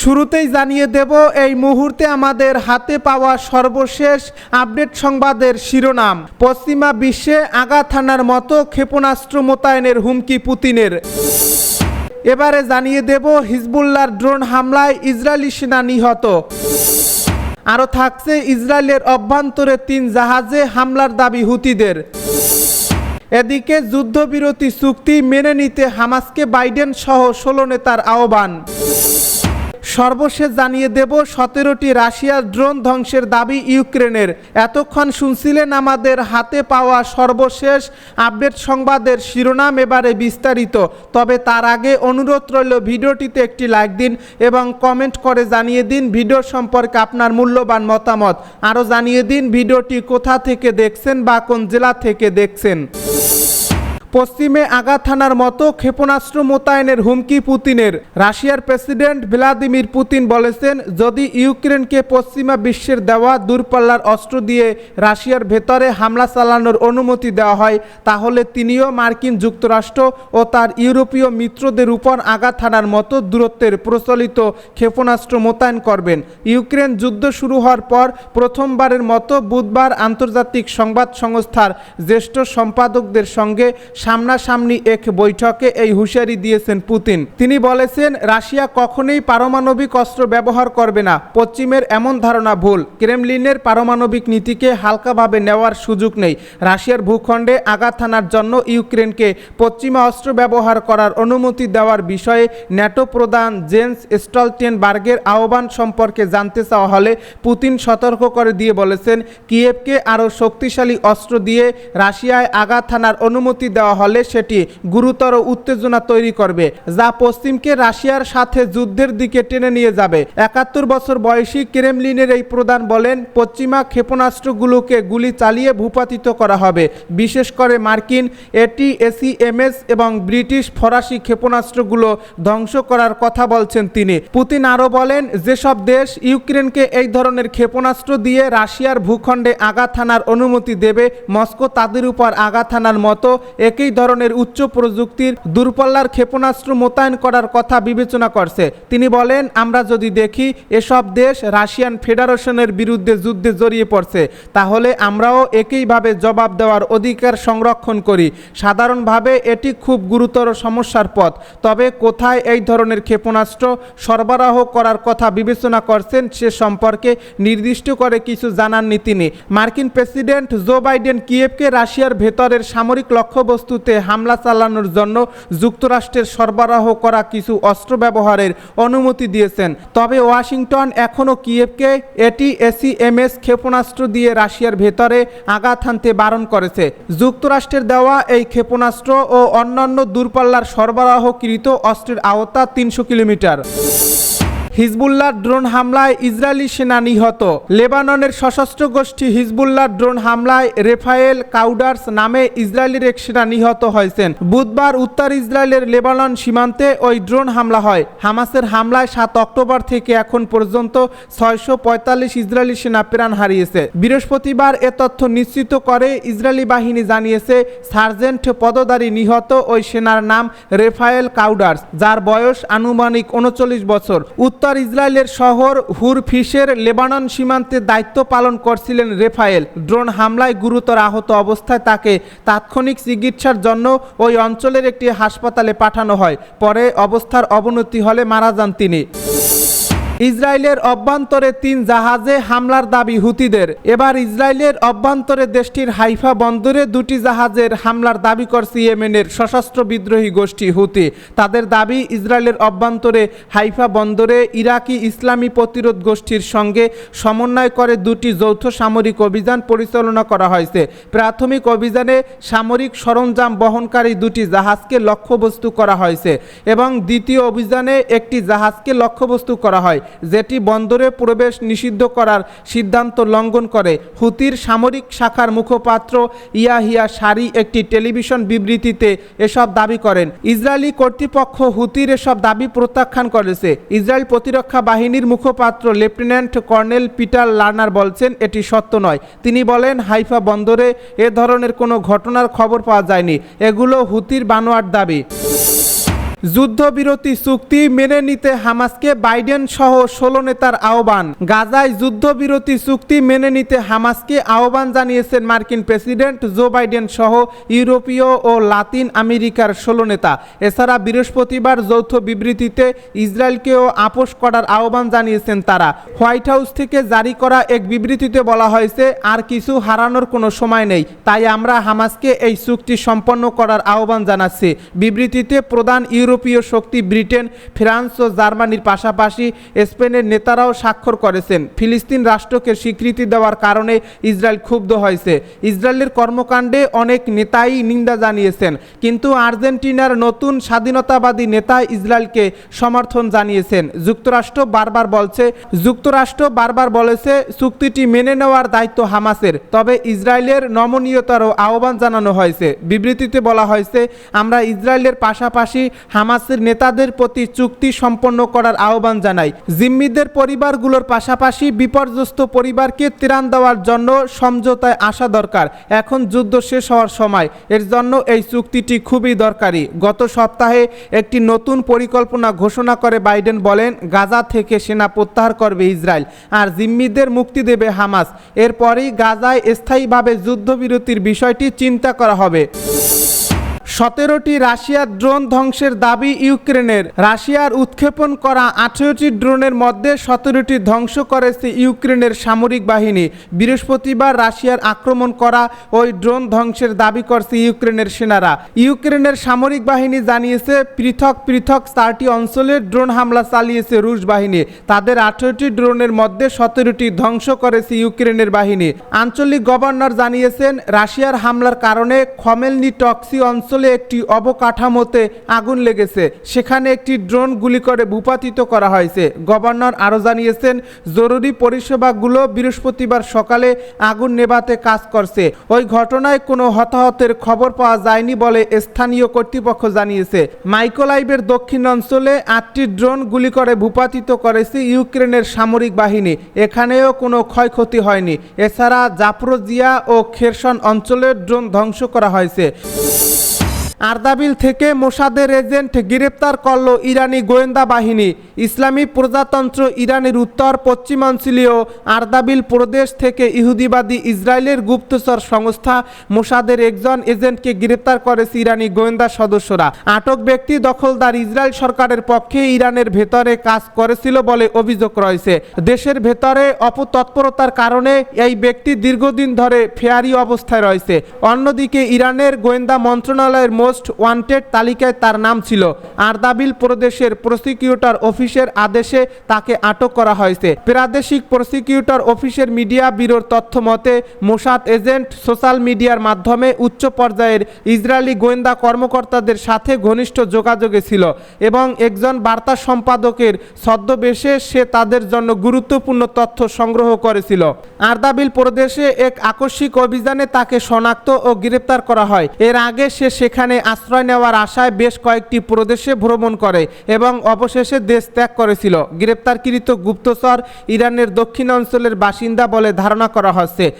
শুরুতেই জানিয়ে দেব, এই মুহূর্তে আমাদের হাতে পাওয়া সর্বশেষ আপডেট সংবাদের শিরোনাম। পশ্চিমা বিশ্বে আঘাত থানার মতো ক্ষেপণাস্ত্র মোতায়েনের হুমকি পুতিনের। এবারে জানিয়ে দেব হিজবুল্লার ড্রোন হামলায় ইসরায়েলি সেনা নিহত। আরও থাকছে ইসরায়েলের অভ্যন্তরে তিন জাহাজে হামলার দাবি হুতিদের। এদিকে যুদ্ধবিরতি চুক্তি মেনে নিতে হামাসকে বাইডেন সহ ষোলো নেতার আহ্বান। সর্বশেষ জানিয়ে দেব, সতেরোটি রাশিয়ার ড্রোন ধ্বংসের দাবি ইউক্রেনের। এতক্ষণ শুনছিলেন আমাদের হাতে পাওয়া সর্বশেষ আপডেট সংবাদের শিরোনাম এবারে বিস্তারিত। তবে তার আগে অনুরোধ রইল ভিডিওটিতে একটি লাইক দিন এবং কমেন্ট করে জানিয়ে দিন ভিডিও সম্পর্কে আপনার মূল্যবান মতামত। আরও জানিয়ে দিন ভিডিওটি কোথা থেকে দেখছেন বা কোন জেলা থেকে দেখছেন। পশ্চিমে আগা থানার মতো ক্ষেপণাস্ত্র মোতায়েনের হুমকি পুতিনের। রাশিয়ার প্রেসিডেন্ট ভ্লাদিমির পুতিন বলেছেন, যদি ইউক্রেনকে পশ্চিমা বিশ্বের দেওয়া দূরপাল্লার অস্ত্র দিয়ে রাশিয়ার ভেতরে হামলা চালানোর অনুমতি দেওয়া হয়, তাহলে তিনিও মার্কিন যুক্তরাষ্ট্র ও তার ইউরোপীয় মিত্রদের উপর আগা থানার মতো দূরত্বের প্রচলিত ক্ষেপণাস্ত্র মোতায়েন করবেন। ইউক্রেন যুদ্ধ শুরু হওয়ার পর প্রথমবারের মতো বুধবার আন্তর্জাতিক সংবাদ সংস্থার জ্যেষ্ঠ সম্পাদকদের সঙ্গে সামনাসামনি এক বৈঠকে এই হুঁশিয়ারি দিয়েছেন পুতিন। তিনি বলেছেন, রাশিয়া কখনোই পারমাণবিক অস্ত্র ব্যবহার করবে না। পশ্চিমের এমন ধারণা ভুল। ক্রেমলিনের পারমাণবিক নীতিকে হালকাভাবে নেওয়ার সুযোগ নেই। রাশিয়ার ভূখণ্ডে আঘাত হানার জন্য ইউক্রেনকে পশ্চিমা অস্ত্র ব্যবহার করার অনুমতি দেওয়ার বিষয়ে ন্যাটো প্রধান জেন্স স্টলটেনবার্গের আহ্বান সম্পর্কে জানতে চাওয়া হলে পুতিন সতর্ক করে দিয়ে বলেছেন, কিয়েভকে আরও শক্তিশালী অস্ত্র দিয়ে রাশিয়ায় আঘাত হানার অনুমতি দেওয়া হলে সেটি গুরুতর উত্তেজনা তৈরি করবে, যা পশ্চিমকে রাশিয়ার সাথে যুদ্ধের দিকে টেনে নিয়ে যাবে। একাত্তর বছর বয়সী ক্রেমলিনের এই প্রধান বলেন, পশ্চিমা ক্ষেপণাস্ত্রগুলোকে গুলি চালিয়ে ভূপাতিত করা হবে। বিশেষ করে মার্কিন এটি এসিএমএস এবং ব্রিটিশ ফরাসি ক্ষেপণাস্ত্রগুলো ধ্বংস করার কথা বলছেন তিনি। পুতিন আরও বলেন, যেসব দেশ ইউক্রেনকে এই ধরনের ক্ষেপণাস্ত্র দিয়ে রাশিয়ার ভূখণ্ডে আঘাত হানার অনুমতি দেবে, মস্কো তাদের উপর আঘাত হানার মতো একই ধরনের উচ্চ প্রযুক্তির দূরপাল্লার ক্ষেপণাস্ত্র মোতায়েন করার কথা বিবেচনা করছে। তিনি বলেন, আমরা যদি দেখি এসব দেশ রাশিয়ান ফেডারেশনের বিরুদ্ধে যুদ্ধে জড়িয়ে পড়ছে, তাহলে আমরাও একইভাবে জবাব দেওয়ার অধিকার সংরক্ষণ করি। সাধারণভাবে এটি খুব গুরুতর সমস্যার পথ। তবে কোথায় এই ধরনের ক্ষেপণাস্ত্র সরবরাহ করার কথা বিবেচনা করছেন সে সম্পর্কে নির্দিষ্ট করে কিছু জানাননি তিনি। মার্কিন প্রেসিডেন্ট জো বাইডেন কিয়েভকে রাশিয়ার ভেতরের সামরিক লক্ষ্যবস্তুতে হামলা চালানোর জন্য যুক্তরাষ্ট্রের সরবরাহ করা কিছু অস্ত্র ব্যবহারের অনুমতি দিয়েছেন। তবে ওয়াশিংটন এখনও কিয়েভকে এটি এসিএমএস ক্ষেপণাস্ত্র দিয়ে রাশিয়ার ভেতরে আঘাত হানতে বারণ করেছে। যুক্তরাষ্ট্রের দেওয়া এই ক্ষেপণাস্ত্র ও অন্যান্য দূরপাল্লার সরবরাহকৃত অস্ত্রের আওতা তিনশো কিলোমিটার। হিজবুল্লাহ ড্রোন হামলায় ইসরায়েলি সেনা নিহত। লেবাননের সশস্ত্র গোষ্ঠী হিজবুল্লাহ ড্রোন হামলায় রেফায়েল কাউডার্স নামে ইসরায়েলের এক সেনা নিহত হয়েছেন। বুধবার উত্তর ইসরায়েলের লেবানন সীমান্তে ওই ড্রোন হামলা হয়। হামাসের হামলায় সাত অক্টোবর থেকে এখন পর্যন্ত ছয়শো পঁয়তাল্লিশ ইসরায়েলি সেনা প্রাণ হারিয়েছে। বৃহস্পতিবার এ তথ্য নিশ্চিত করে ইসরায়েলি বাহিনী জানিয়েছে, সার্জেন্ট পদদারী নিহত ওই সেনার নাম রেফায়েল কাউডার্স, যার বয়স আনুমানিক উনচল্লিশ বছর। উত্তর ইসরায়েলের শহর হুরফিসের লেবানন সীমান্তে দায়িত্ব পালন করছিলেন রেফায়েল। ড্রোন হামলায় গুরুতর আহত অবস্থায় তাকে তাৎক্ষণিক চিকিৎসার জন্য ওই অঞ্চলের একটি হাসপাতালে পাঠানো হয়। পরে অবস্থার অবনতি হলে মারা যান তিনি। ইসরায়েলের অভ্যন্তরে তিন জাহাজে হামলার দাবি হুতিদের। এবার ইসরায়েলের অভ্যন্তরে দেশটির হাইফা বন্দরে দুটি জাহাজের হামলার দাবি করছে ইয়েমেনের সশস্ত্র বিদ্রোহী গোষ্ঠী হুতি। তাদের দাবি, ইসরায়েলের অভ্যন্তরে হাইফা বন্দরে ইরাকি ইসলামী প্রতিরোধ গোষ্ঠীর সঙ্গে সমন্বয় করে দুটি যৌথ সামরিক অভিযান পরিচালনা করা হয়েছে। প্রাথমিক অভিযানে সামরিক সরঞ্জাম বহনকারী দুটি জাহাজকে লক্ষ্যবস্তু করা হয়েছে এবং দ্বিতীয় অভিযানে একটি জাহাজকে লক্ষ্যবস্তু করা হয়। যেটি বন্দরে প্রবেশ নিষিদ্ধ করার সিদ্ধান্ত লঙ্ঘন করে। হুতির সামরিক শাখার মুখপাত্র ইয়াহিয়া সারি একটি টেলিভিশন বিবৃতিতে এসব দাবি করেন। ইসরায়েলি কর্তৃপক্ষ হুতির এসব দাবি প্রত্যাখ্যান করেছে। ইসরায়েল প্রতিরক্ষা বাহিনীর মুখপাত্র লেফটেন্যান্ট কর্নেল পিটার লার্নার বলছেন, এটি সত্য নয়। তিনি বলেন, হাইফা বন্দরে এ ধরনের কোনো ঘটনার খবর পাওয়া যায়নি। এগুলো হুতির বানোয়ার দাবি। যুদ্ধবিরতি চুক্তি মেনে নিতে হামাসকে বাইডেন সহ ষোলো নেতার আহ্বান। গাজায় যুদ্ধবিরতি চুক্তি মেনে নিতে হামাসকে আহ্বান জানিয়েছেন মার্কিন প্রেসিডেন্ট জো বাইডেন সহ ইউরোপীয় ও লাতিন আমেরিকার ষোলো নেতা। এছাড়া বৃহস্পতিবার যৌথ বিবৃতিতে ইসরায়েলকেও আপোষ করার আহ্বান জানিয়েছেন তারা। হোয়াইট হাউস থেকে জারি করা এক বিবৃতিতে বলা হয়েছে, আর কিছু হারানোর কোনো সময় নেই। তাই আমরা হামাসকে এই চুক্তি সম্পন্ন করার আহ্বান জানাচ্ছি। বিবৃতিতে প্রধান ইউরোপীয় শক্তি ব্রিটেন, ফ্রান্স ও জার্মানির পাশাপাশি স্পেনের নেতারাও স্বাক্ষর করেছেন। ফিলিস্তিন রাষ্ট্রকে স্বীকৃতি দেওয়ার কারণে ইসরায়েল ক্ষুব্ধ হয়েছে। ইসরায়েলের কর্মকাণ্ডে অনেক নেতাই নিন্দা জানিয়েছেন, কিন্তু আর্জেন্টিনার নতুন স্বাধীনতাবাদী নেতা ইসরায়েলকে সমর্থন জানিয়েছেন। যুক্তরাষ্ট্র বারবার বলছে, যুক্তরাষ্ট্র বারবার বলেছে চুক্তিটি মেনে নেওয়ার দায়িত্ব হামাসের, তবে ইসরায়েলের নমনীয়তারও আহ্বান জানানো হয়েছে। বিবৃতিতে বলা হয়েছে, আমরা ইসরায়েলের পাশাপাশি হামাসের নেতাদের প্রতি চুক্তি সম্পন্ন করার আহ্বান জানাই জিম্মিদের পরিবারগুলোর পাশাপাশি বিপর্যস্ত পরিবারকে ত্রাণ দেওয়ার জন্য সমঝোতায় আসা দরকার। এখন যুদ্ধ শেষ হওয়ার সময়। এর জন্য এই চুক্তিটি খুবই দরকারি। গত সপ্তাহে একটি নতুন পরিকল্পনা ঘোষণা করে বাইডেন বলেন, গাজা থেকে সেনা প্রত্যাহার করবে ইসরায়েল। আর জিম্মিদের মুক্তি দেবে হামাস। এরপরেই গাজায় স্থায়ীভাবে যুদ্ধবিরতির বিষয়টি চিন্তা করা হবে। সতেরোটি রাশিয়ার ড্রোন ধ্বংসের দাবি ইউক্রেনের। রাশিয়ার উৎক্ষেপণ করা আঠেরোটি ড্রোনের মধ্যে সতেরোটি ধ্বংস করেছে ইউক্রেনের সামরিক বাহিনী। বৃহস্পতিবার রাশিয়ার আক্রমণ করা ওই ড্রোন ধ্বংসের দাবি করছে ইউক্রেনের সেনারা। ইউক্রেনের সামরিক বাহিনী জানিয়েছে, পৃথক পৃথক চারটি অঞ্চলে ড্রোন হামলা চালিয়েছে রুশ বাহিনী। তাদের আঠেরোটি ড্রোনের মধ্যে সতেরোটি ধ্বংস করেছে ইউক্রেনের বাহিনী। আঞ্চলিক গভর্নর জানিয়েছেন, রাশিয়ার হামলার কারণে খমেলনি টক্সি অঞ্চলে একটি অবকাঠামোতে আগুন লেগেছে। সেখানে একটি ড্রোন গুলি করে ভূপাতিত করা হয়েছে। গভর্নর আরও জানিয়েছেন, জরুরি পরিষেবাগুলো বৃহস্পতিবার সকালে আগুন নেভাতে কাজ করছে। ওই ঘটনায় কোনো হতাহতের খবর পাওয়া যায়নি বলে স্থানীয় কর্তৃপক্ষ জানিয়েছে। মাইকোলাইভের দক্ষিণ অঞ্চলে আটটি ড্রোন গুলি করে ভূপাতিত করেছে ইউক্রেনের সামরিক বাহিনী। এখানেও কোনো ক্ষয়ক্ষতি হয়নি। এছাড়া জাপরোজিয়া ও খেরসন অঞ্চলের ড্রোন ধ্বংস করা হয়েছে। আর্দাবিল থেকে মোসাদের এজেন্ট গ্রেপ্তার করল ইরানি গোয়েন্দা বাহিনী। ইসলামী প্রজাতন্ত্র ইরানের উত্তর পশ্চিমাঞ্চলীয় আর্দাবিল প্রদেশ থেকে ইহুদিবাদী ইসরায়েলের গুপ্তচর সংস্থা মোসাদের একজন এজেন্টকে গ্রেপ্তার করেছে ইরানি গোয়েন্দা সদস্যরা। আটক ব্যক্তি দখলদার ইসরায়েল সরকারের পক্ষে ইরানের ভেতরে কাজ করেছিল বলে অভিযোগ রয়েছে। দেশের ভেতরে অপতৎপরতার কারণে এই ব্যক্তি দীর্ঘদিন ধরে ফেয়ারি অবস্থায় রয়েছে। অন্যদিকে ইরানের গোয়েন্দা মন্ত্রণালয়ের মোস্ট ওয়ান্টেড তালিকায় তার নাম ছিল। আর্দাবিল প্রদেশের প্রসিকিউটর অফিসের আদেশে তাকে আটক করা হয়েছে। প্রাদেশিক প্রসিকিউটর অফিসের মিডিয়া ব্যুরোর তথ্য মতে, মোসাদ এজেন্ট সোশ্যাল মিডিয়ার মাধ্যমে উচ্চ পর্যায়ের ইসরায়েলি গোয়েন্দা কর্মকর্তাদের সাথে ঘনিষ্ঠ যোগাযোগে ছিল এবং একজন বার্তা সম্পাদকের ছদ্মবেশে সে তাদের জন্য গুরুত্বপূর্ণ তথ্য সংগ্রহ করেছিল। আর্দাবিল প্রদেশে এক আকস্মিক অভিযানে তাকে শনাক্ত ও গ্রেপ্তার করা হয়। এর আগে সে সেখানে আশ্রয় নেওয়ার আশায় বেশ কয়েকটি প্রদেশে ভ্রমণ করে এবং অবশেষে দেশ ত্যাগ করেছিল। গ্রেপ্তারকৃত গুপ্তচর ইরানের দক্ষিণ অঞ্চলের বাসিন্দা বলে ধারণা করা হচ্ছে।